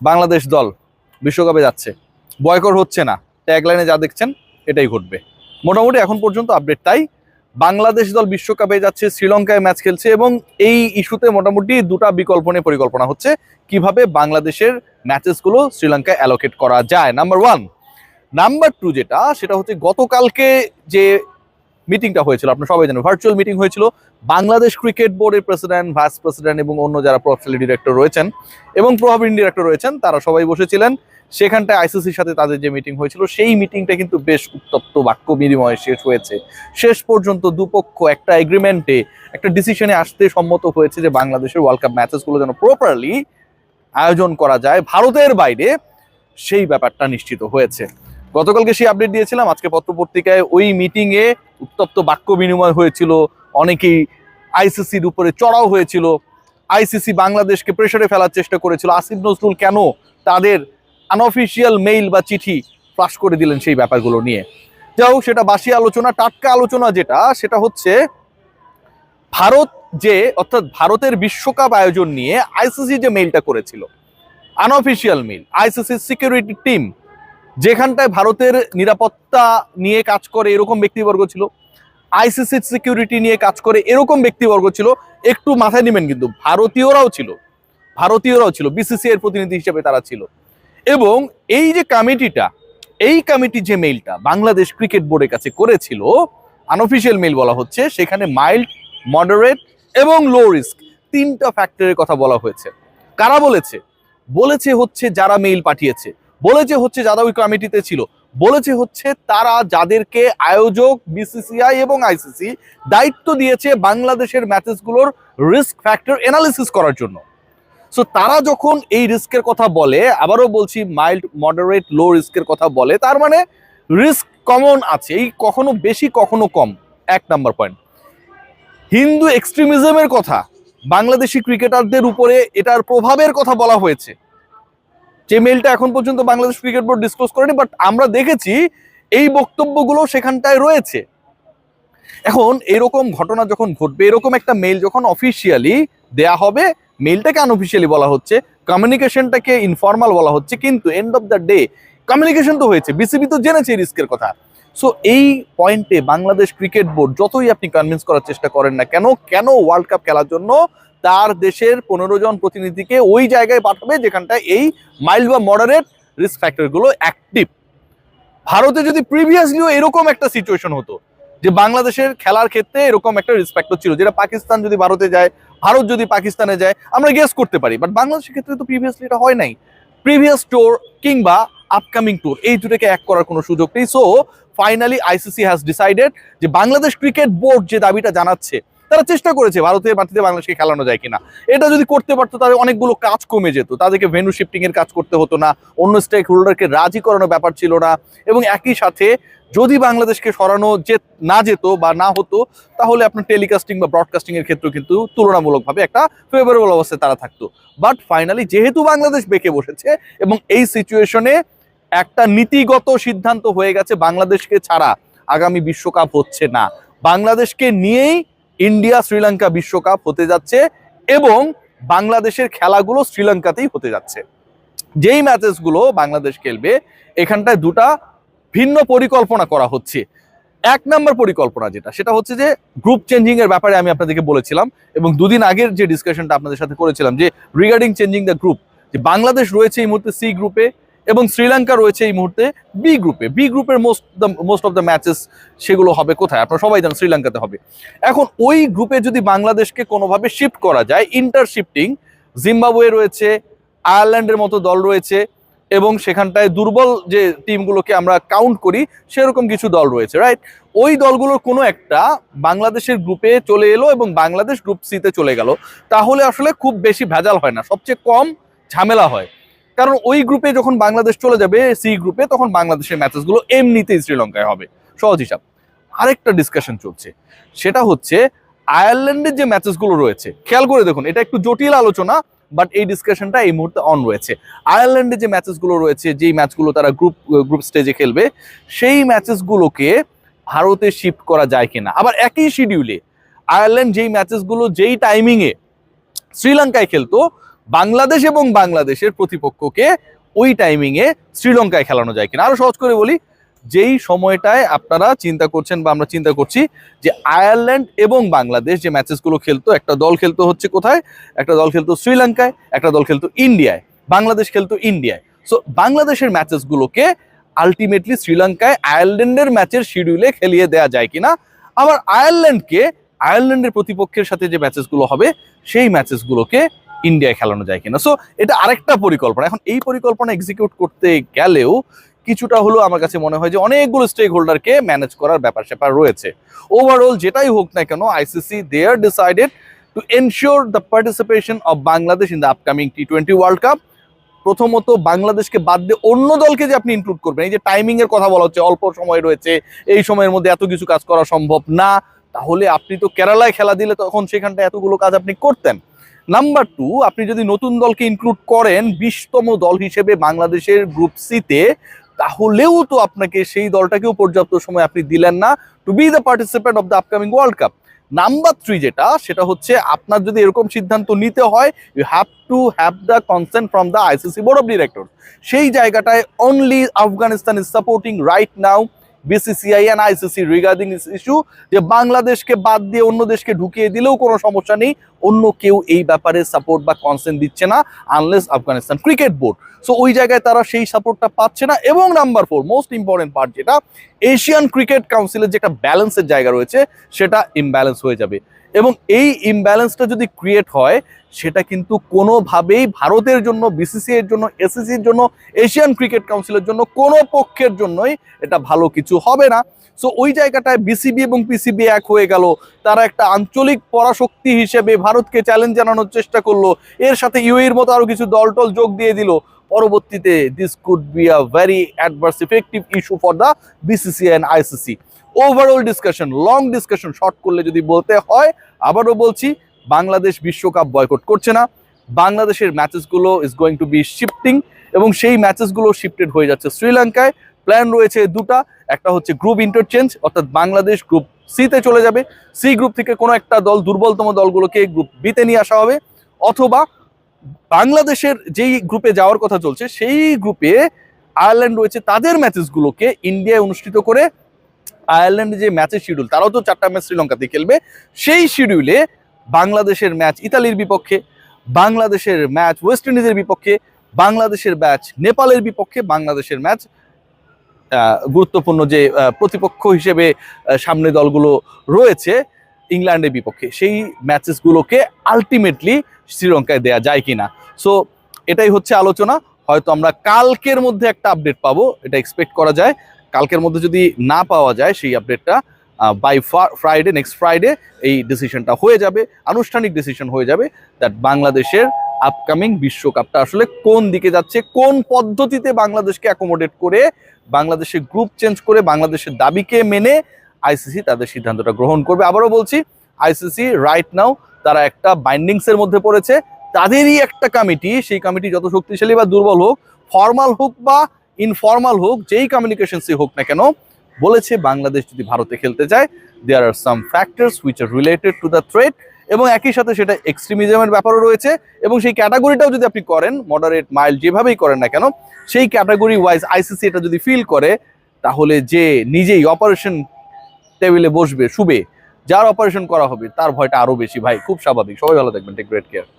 বাংলাদেশ দল বিশ্বকাপে যাচ্ছে। বয়কট হচ্ছে না। ট্যাগলাইনে যা দেখছেন, এটাই ঘটবে। মোটামুটি এখন পর্যন্ত আপডেট তাই, বাংলাদেশ দল বিশ্বকাপে যাচ্ছে, শ্রীলঙ্কায় ম্যাচ খেলছে এবং এই ইস্যুতে মোটামুটি দুটা বিকল্প নিয়ে পরিকল্পনা হচ্ছে, কীভাবে বাংলাদেশের ম্যাচেসগুলো শ্রীলঙ্কায় অ্যালোকেট করা যায়। নাম্বার ওয়ান নাম্বার টু যেটা, সেটা হচ্ছে গতকালকে যে মিটিংটা হয়েছিল, আপনারা সবাই জানেন ভার্চুয়াল মিটিং হয়েছিল। বাংলাদেশ ক্রিকেট বোর্ডের প্রেসিডেন্ট, ভাইস প্রেসিডেন্ট এবং অন্য যারা প্রভাবশালী ডিরেক্টর রয়েছেন এবং প্রভাবী ডিরেক্টর রয়েছেন, তারা সবাই বসেছিলেন। সেখানটায় আইসিসির সাথে তাদের যে মিটিং হয়েছিল, সেই মিটিংটা কিন্তু বেশ উত্তপ্ত বাক্য বিনিময়ে শেষ হয়েছে। শেষ পর্যন্ত দুপক্ষ একটা এগ্রিমেন্টে একটা ডিসিশনে আসতে সম্মত হয়েছে যে বাংলাদেশের ওয়ার্ল্ড কাপ ম্যাচেসগুলো যেন প্রপারলি আয়োজন করা যায়। ভারতের বাইরে সেই ব্যাপারটা নিশ্চিত হয়েছে। গতকালকে সেই আপডেট দিয়েছিলাম, আজকে পত্রপত্রিকায় ওই মিটিংয়ে উত্তপ্ত বাক্য বিনিময় হয়েছিল, অনেকেই আইসিসির উপরে চড়াও হয়েছিল আইসিসি বাংলাদেশকে প্রেসারে ফেলার চেষ্টা করেছিল। আসিফ নজরুল কেন তাদের আনঅফিসিয়াল মেইল বা চিঠি ফ্লাশ করে দিলেন সেই ব্যাপারগুলো নিয়ে? হোক, সেটা বাসি আলোচনা, টাটকা আলোচনা যেটা, সেটা হচ্ছে ভারত যে, অর্থাৎ ভারতের বিশ্বকাপ আয়োজন নিয়ে আইসিসি যে মেইলটা করেছিল আনঅফিসিয়াল মেইল আইসিসির সিকিউরিটি টিম যেখানটায় ভারতের নিরাপত্তা নিয়ে কাজ করে এরকম ব্যক্তিবর্গ ছিল আইসিসির সিকিউরিটি নিয়ে কাজ করে এরকম ব্যক্তিবর্গ ছিল, একটু মাথায় নেবেন কিন্তু ভারতীয়রাও ছিল ভারতীয়রাও ছিল বিসিসি এর প্রতিনিধি হিসেবে তারা ছিল। এবং এই যে কমিটিটা এই কমিটি যে মেইলটা বাংলাদেশ ক্রিকেট বোর্ডের কাছে করেছিল আনঅফিসিয়াল মেইল বলা হচ্ছে, সেখানে মাইল্ড মডারেট এবং লো রিস্ক তিনটা ফ্যাক্টরের কথা বলা হয়েছে। কারা বলেছে? বলেছে হচ্ছে যারা মেইল পাঠিয়েছে বলেছে হচ্ছে যারা ওই কমিটিতে ছিল। বলেছে হচ্ছে তারা যাদেরকে আয়োজক বিসিসিআই এবং আইসিসি দায়িত্ব দিয়েছে বাংলাদেশের ম্যাচেসগুলোর রিস্ক ফ্যাক্টর এনালিসিস করার জন্য। সো তারা যখন এই রিস্কের কথা বলে, আবারও বলছি মাইল্ড মডারেট লো রিস্কের কথা বলে, তার মানে রিস্ক কমন আছে, এই কখনো বেশি, কখনো কম। এক নাম্বার পয়েন্ট হিন্দু এক্সট্রিমিজমের কথা, বাংলাদেশি ক্রিকেটারদের উপরে এটার প্রভাবের কথা বলা হয়েছে। যে মেলটা এখন পর্যন্ত বাংলাদেশ ক্রিকেট বোর্ড ডিসক্লোজ করেনি বাট আমরা দেখেছি এই বক্তব্যগুলো সেখানটায় রয়েছে। এখন এরকম ঘটনা যখন ঘটবে, এরকম একটা মেল যখন অফিসিয়ালি দেয়া হবে মেলটাকে আনঅফিসিয়ালি বলা হচ্ছে কমিউনিকেশনটাকে ইনফর্মাল বলা হচ্ছে, কিন্তু end of the day communication তো হয়েছে বিসিবি তো জেনেছে রিস্কের কথা। সো এই পয়েন্টে বাংলাদেশ ক্রিকেট বোর্ড যতই আপনি কনভিন্স করার চেষ্টা করেন না কেন কেন ওয়ার্ল্ড কাপ খেলার জন্য তার দেশের পনেরো জন প্রতিনিধিকে ওই জায়গায় পাঠাবে যেখানটায় এই মাইল্ড বা মডারেট রিস্ক ফ্যাক্টরগুলো অ্যাক্টিভ ভারতে যদি প্রিভিয়াসলিও এরকম একটা সিচুয়েশন হতো, যে বাংলাদেশের খেলার ক্ষেত্রে এরকম একটা রেসপেক্ট ছিল, যেটা পাকিস্তান যদি ভারতে যায়, ভারত যদি পাকিস্তানে যায়, আমরা গেস করতে পারি। বাট বাংলাদেশের ক্ষেত্রে তো প্রিভিয়াসলি এটা হয় নাই। প্রিভিয়াস ট্যুর কিংবা আপকামিং ট্যুর এই দুটোকে এক করার কোনো সুযোগ নেই। So finally ICC has decided যে বাংলাদেশ ক্রিকেট বোর্ড যে দাবিটা জানাচ্ছে তারা চেষ্টা করেছে ভারতের মাটিতে বাংলাদেশকে খেলানো যায় কিনা। এটা যদি করতে পারতো, তাহলে অনেকগুলো কাজ কমে যেত। তাদেরকে ভেনু শিফটিং এর কাজ করতে হতো না, অন্য স্টেক হোল্ডারকে রাজি করানোর ব্যাপার ছিল না। এবং একই সাথে যদি বাংলাদেশকে সরানো যে না যেত বা না হতো, তাহলে আপনার টেলিকাস্টিং বা ব্রডকাস্টিং এর ক্ষেত্রেও কিন্তু তুলনামূলকভাবে একটা ফেভারেবল অবস্থায় তারা থাকতো। বাট ফাইনালি যেহেতু বাংলাদেশ বেঁকে বসেছে, এবং এই সিচুয়েশনে একটা নীতিগত সিদ্ধান্ত হয়ে গেছে, বাংলাদেশকে ছাড়া আগামী বিশ্বকাপ হচ্ছে না। বাংলাদেশকে নিয়েই ইন্ডিয়া শ্রীলঙ্কা বিশ্বকাপ হতে যাচ্ছে এবং বাংলাদেশের খেলাগুলো শ্রীলঙ্কাতেই হতে যাচ্ছে। যেই ম্যাচেসগুলো বাংলাদেশ খেলবে, এখানটায় দুটা ভিন্ন পরিকল্পনা করা হচ্ছে। এক নম্বর পরিকল্পনা যেটা, সেটা হচ্ছে যে গ্রুপ চেঞ্জিং এর ব্যাপারে আমি আপনাদেরকে বলেছিলাম এবং দুদিন আগের যে ডিসকাশনটা আপনাদের সাথে করেছিলাম যে রিগার্ডিং চেঞ্জিং দ্য গ্রুপ যে বাংলাদেশ রয়েছে এই মুহূর্তে সি গ্রুপে এবং শ্রীলঙ্কা রয়েছে এই মুহূর্তে বি গ্রুপে বি গ্রুপের most the most of the matches সেগুলো হবে কোথায়? আপনারা সবাই জানেন শ্রীলঙ্কাতে হবে। এখন ওই গ্রুপে যদি বাংলাদেশকে কোনোভাবে শিফট করা যায় ইন্টার শিফটিং জিম্বাবুয়ে রয়েছে আয়ারল্যান্ডের মতো দল রয়েছে, এবং সেখানটায় দুর্বল যে টিমগুলোকে আমরা কাউন্ট করি, সেরকম কিছু দল রয়েছে রাইট ওই দলগুলোর কোনো একটা বাংলাদেশের গ্রুপে চলে এলো এবং বাংলাদেশ গ্রুপ সিতে চলে গেল। তাহলে আসলে খুব বেশি ভেজাল হয় না। সবচেয়ে কম ঝামেলা হয়। কারণ ওই গ্রুপে যখন বাংলাদেশ চলে যাবে সি গ্রুপে তখন বাংলাদেশের ম্যাচেসগুলো এমনিতেই শ্রীলঙ্কায় হবে। সহজ হিসাব। আরেকটা ডিসকাশন চলছে। সেটা হচ্ছে, আয়ারল্যান্ডের যে ম্যাচেসগুলো রয়েছে, খেয়াল করে দেখুন, এটা একটু জটিল আলোচনা বাট এই ডিসকাশনটা এই মুহূর্তে অন রয়েছে। আয়ারল্যান্ডে যে ম্যাচেসগুলো রয়েছে, যেই ম্যাচগুলো তারা গ্রুপ গ্রুপ স্টেজে খেলবে, সেই ম্যাচেসগুলোকে ভারতে শিফট করা যায় কিনা। আবার একই শিডিউলে আয়ারল্যান্ড যেই ম্যাচেসগুলো যেই টাইমিংয়ে শ্রীলঙ্কায় খেলতো বাংলাদেশ এবং বাংলাদেশের প্রতিপক্ষকে ওই টাইমিংয়ে শ্রীলঙ্কায় খেলানো যায় কিনা। আরও সহজ করে বলি, যেই সময়টায় আপনারা চিন্তা করছেন বা আমরা চিন্তা করছি যে আয়ারল্যান্ড এবং বাংলাদেশ যে ম্যাচেসগুলো খেলতো, একটা দল খেলতো হচ্ছে কোথায়? একটা দল খেলতো শ্রীলঙ্কায়, একটা দল খেলতো ইন্ডিয়ায়। বাংলাদেশ খেলতো ইন্ডিয়ায়। সো বাংলাদেশের ম্যাচেসগুলোকে আলটিমেটলি শ্রীলঙ্কায় আয়ারল্যান্ডের ম্যাচের শিডিউলে খেলিয়ে দেওয়া যায় কিনা। আবার আয়ারল্যান্ডকে, আয়ারল্যান্ডের প্রতিপক্ষের সাথে যে ম্যাচেসগুলো হবে, সেই ম্যাচেসগুলোকে ইন্ডিয়ায় খেলানো যায় কিনা। সো এটা আরেকটা পরিকল্পনা। এখন এই পরিকল্পনা এক্সিকিউট করতে গেলেও কিছুটা হলো আমার কাছে মনে হয় যে অনেকগুলো স্টেক হোল্ডারকে ম্যানেজ করার ব্যাপার স্যাপার রয়েছে। ওভারঅল যেটাই হোক না কেন ICC they are decided to ensure the participation of Bangladesh in the upcoming T twenty World Cup প্রথমত বাংলাদেশকে বাদ দিয়ে অন্য দলকে যে আপনি ইনক্লুড করবেন, এই যে টাইমিং এর কথা বলা হচ্ছে, অল্প সময় রয়েছে, এই সময়ের মধ্যে এত কিছু কাজ করা সম্ভব না, তাহলে আপনি তো কেরালায় খেলা দিলে তখন সেখানটা এতগুলো কাজ আপনি করতেন। নাম্বার টু আপনি যদি নতুন দলকে ইনক্লুড করেন বিশতম দল হিসেবে বাংলাদেশের গ্রুপ সিতে তাহলেও তো আপনাকে সেই দলটাকেও পর্যাপ্ত সময় আপনি দিলেন না to be the participant of the upcoming World Cup number three যেটা, সেটা হচ্ছে আপনার যদি এরকম সিদ্ধান্ত নিতে হয় you have to have the consent from the ICC board of director সেই জায়গাটায় only Afghanistan is supporting right now BCCI and ICC regarding issue যে বাংলাদেশকে বাদ দিয়ে অন্য দেশকে ঢুকিয়ে দিলেও কোনো সমস্যা নেই, অন্য কেউ এই ব্যাপারে সাপোর্ট বা কনসেন্ট দিচ্ছে না unless Afghanistan cricket board so ওই জায়গায় তারা সেই সাপোর্টটা পাচ্ছে না। এবং number four most important part যেটা এশিয়ান ক্রিকেট কাউন্সিলের যে একটা ব্যালেন্সের জায়গা রয়েছে, সেটা ইমব্যালেন্স হয়ে যাবে। এবং এই ইমব্যালেন্সটা যদি ক্রিয়েট হয়, সেটা কিন্তু কোনোভাবেই ভারতের জন্য বিসিসি এর জন্য এসিসির জন্য এশিয়ান ক্রিকেট কাউন্সিলের জন্য, কোনো পক্ষের জন্যই এটা ভালো কিছু হবে না। সো ওই জায়গাটায় বিসিবি এবং পিসিবি এক হয়ে গেল। তারা একটা আঞ্চলিক পরাশক্তি হিসেবে ভারতকে চ্যালেঞ্জ জানানোর চেষ্টা করল। এর সাথে ইউএর মতো আরও কিছু দল টল যোগ দিয়ে দিল। পরবর্তীতে this could be a very adverse effective issue for the BCC and ICC overall discussion long discussion short করলে যদি বলতে হয়, আবারও বলছি, বাংলাদেশ বিশ্বকাপ বয়কট করছে না। বাংলাদেশের ম্যাচেসগুলো is going to be shifting এবং সেই ম্যাচেসগুলো শিফটেড হয়ে যাচ্ছে শ্রীলঙ্কায়। প্ল্যান রয়েছে দুটা, একটা হচ্ছে গ্রুপ ইন্টারচেঞ্জ অর্থাৎ বাংলাদেশ গ্রুপ সিতে চলে যাবে। সি গ্রুপ থেকে কোনো একটা দল, দুর্বলতম দলগুলোকে গ্রুপ বিতে নিয়ে আসা হবে। অথবা বাংলাদেশের যেই গ্রুপে যাওয়ার কথা চলছে, সেই গ্রুপে আয়ারল্যান্ড রয়েছে, তাদের ম্যাচেসগুলোকে ইন্ডিয়ায় অনুষ্ঠিত করে আয়ারল্যান্ডের যে ম্যাচের শিডিউল, তারাও তো চারটা ম্যাচ শ্রীলঙ্কাতে খেলবে। সেই শিডিউলে বাংলাদেশের ম্যাচ ইতালির বিপক্ষে, বাংলাদেশের ম্যাচ ওয়েস্ট ইন্ডিজের বিপক্ষে, বাংলাদেশের ম্যাচ নেপালের বিপক্ষে, বাংলাদেশের ম্যাচ গুরুত্বপূর্ণ যে প্রতিপক্ষ হিসেবে সামনে দলগুলো রয়েছে ইংল্যান্ডের বিপক্ষে। সেই ম্যাচেসগুলোকে আলটিমেটলি শ্রীলঙ্কায় দেয়া যায় কিনা। সো এটাই হচ্ছে আলোচনা। হয়তো আমরা কালকের মধ্যে একটা আপডেট পাবো, এটা এক্সপেক্ট করা যায়। কালকের মধ্যে যদি না পাওয়া যায় সেই আপডেটটা বাই ফ্রাইডে নেক্সট ফ্রাইডে এই ডিসিশনটা হয়ে যাবে, আনুষ্ঠানিক ডিসিশন হয়ে যাবে দ্যাট বাংলাদেশের আপকামিং বিশ্বকাপটা আসলে কোন দিকে যাচ্ছে, কোন পদ্ধতিতে বাংলাদেশকে অ্যাকোমোডেট করে, বাংলাদেশের গ্রুপ চেঞ্জ করে, বাংলাদেশের দাবিকে মেনে আইসিসি তাদের সিদ্ধান্তটা গ্রহণ করবে। আবারও বলছি আইসিসি রাইট নাও তারা একটা বাইন্ডিংস এর মধ্যে পড়েছে, তাদেরই একটা কমিটি সেই কমিটি যত শক্তিশালী বা দুর্বল হোক ফর্মাল হোক বা ইনফর্মাল হোক, যেই কমিউনিকেশনসই হোক না কেন, বলেছে বাংলাদেশ যদি ভারতে খেলতে যায় there are some factors which are related to the threat এবং একই সাথে সেটা এক্সট্রিমিজমের ব্যাপারও রয়েছে এবং সেই ক্যাটাগরিটাও যদি আপনি করেন মডারেট মাইল যেভাবেই করেন না কেন, সেই ক্যাটাগরি ওয়াইজ আইসিসি এটা যদি ফিল করে, তাহলে যে নিজেই অপারেশন টেবিলে বসবে, শুবে, যার অপারেশন করা হবে, তার ভয়টা আরও বেশি। ভাই, খুব স্বাভাবিক। সবাই ভালো থাকবেন। Take great care